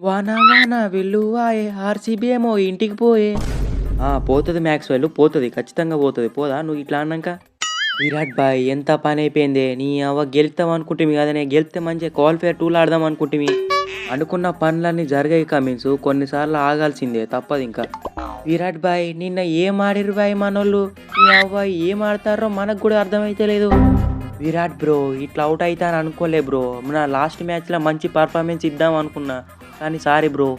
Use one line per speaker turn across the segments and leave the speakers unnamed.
వాన వాన వెల్లువాయే ఆర్సీబీ ఏమో ఇంటికి పోయే. ఆ, పోతుంది మ్యాక్స్ వెళ్ళు పోతుంది ఖచ్చితంగా పోతుంది. పోదా నువ్వు ఇట్లా అన్నాక? విరాట్ బాయ్ ఎంత పని అయిపోయింది? నీ అవ్వ గెలుస్తాం అనుకుంటే కదనే గెలిస్తే మంచిగా క్వాలిఫైర్ టూల్ ఆడదాం అనుకుంటుంది అనుకున్న పనులన్నీ జరిగాయి కమిన్స్ కొన్నిసార్లు ఆగాల్సిందే తప్పదు ఇంకా. విరాట్ బాయ్ నిన్న ఏం ఆడిరు బాయ్ మనోళ్ళు? నీ అవ్వ ఏం ఆడతారో మనకు కూడా అర్థమైతే లేదు. విరాట్ బ్రో ఇట్లా అవుట్ అవుతాను అనుకోలే బ్రో. నా లాస్ట్ మ్యాచ్లో మంచి పర్ఫార్మెన్స్ ఇద్దాం అనుకున్నా. కానీ సారీ బ్రో.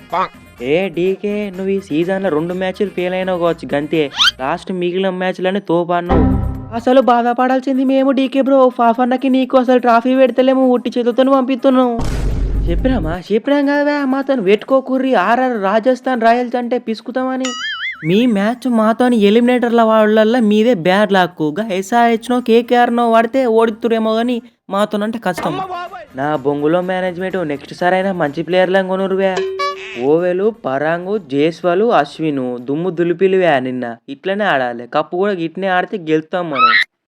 ఏ డీకే నువ్వు ఈ సీజన్లో రెండు మ్యాచ్లు ఫెయిల్ అయినావు కావచ్చు గంతే. లాస్ట్ మిగిలిన మ్యాచ్లని తోపన్నావు. అసలు బాధపడాల్సింది మేము డీకే బ్రో. ఫాఫన్నకి నీకు అసలు ట్రాఫీ పెడతలేము ఉట్టి చేతులతో పంపిస్తున్నావు. చెప్పినామా? చెప్పినాం కదా మాతో పెట్టుకోకుర్రి ఆర్ఆర్ రాజస్థాన్ రాయల్స్ అంటే పిసుకుతామని. మీ మ్యాచ్ మాతోని ఎలిమినేటర్ల వాళ్ళల్లో మీదే బ్యాడ్ లాక్ ఎస్ఆర్హెచ్నో కేకేఆర్నో వాడితే ఓడితురేమో కానీ మాతోనంటే కష్టం. నా బొంగులో మేనేజ్మెంట్ నెక్స్ట్ సారి అయినా మంచి ప్లేయర్లే కొనురువే. ఓవెలు పరాంగు జేస్వాలు అశ్విను దుమ్ము దులిపిలువే నిన్న. ఇట్లనే ఆడాలి. కప్పు కూడా ఇట్నే ఆడితే గెలుస్తాం మనం.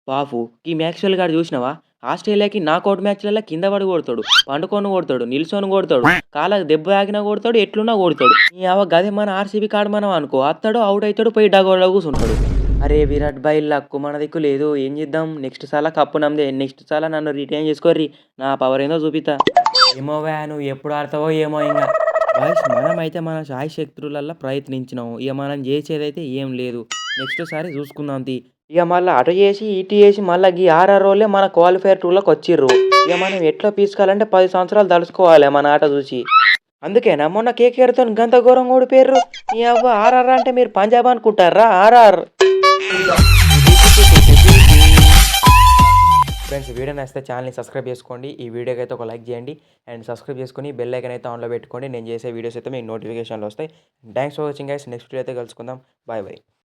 పాపు ఈ మ్యాక్స్వెల్ గారు చూసినావా? ఆస్ట్రేలియాకి నాకౌట్ మ్యాచ్లలో కింద పడి కొడతాడు పండుకొని కొడతాడు నిల్సొని కొడతాడు కాళ్ళకి దెబ్బ ఆగినా కొడతాడు ఎట్లున్నా కొడతాడు. ఈ అవ గదే మన ఆర్సీబీ కాడ మనం అనుకో అత్తాడు అవుట్ అవుతాడు పోయి డగోడ కూర్చుంటాడు అరే విరాట్ భాయ్ లక్కు మన దిక్కు లేదు ఏం చేద్దాం? నెక్స్ట్ సాలా కప్పు నమ్మదే నెక్స్ట్ సాలా నన్ను రిటైన్ చేసుకోర్రి నా పవర్ ఏందో చూపిస్తా ఏమో వ్యాను నువ్వు ఎప్పుడు ఆడతావో ఏమో ఇంకా బాయ్స్ మనమైతే మన సాయి శక్తులల్లో ప్రయత్నించినాము ఇక మనం చేసేదైతే ఏం లేదు. నెక్స్ట్ సారి చూసుకుందాం తీ. ఇక మళ్ళీ అటు చేసి ఇటు చేసి మళ్ళీ ఈ ఆర్ఆర్ రోజులే మన క్వాలిఫైర్ టూలోకి వచ్చిర్రు. ఇక మనం ఎట్లా పీసుకోవాలంటే పది సంవత్సరాలు తలుసుకోవాలి మన ఆట చూసి. అందుకేనా? మొన్న కేకేఆర్తో గంత ఘోరం ఓడిపోయారు ఈ అవ్వ ఆర్ఆర్ అంటే మీరు పంజాబ్ అనుకుంటారా? ఆర్ఆర్. ఫ్రెండ్స్ వీడియో నచ్చితే ఛానల్ని సబ్స్క్రైబ్ చేసుకోండి. ఈ వీడియోకి అయితే ఒక లైక్ చేయండి. అండ్ సబ్స్క్రైబ్ చేసుకొని బెల్ ఐకన్ అయితే ఆన్లో పెట్టుకోండి. నేను చేసే వీడియోస్ అయితే మీకు నోటిఫికేషన్లు వస్తాయి. Thanks for watching guys next video అయితే కలుసుకుందాం. Bye bye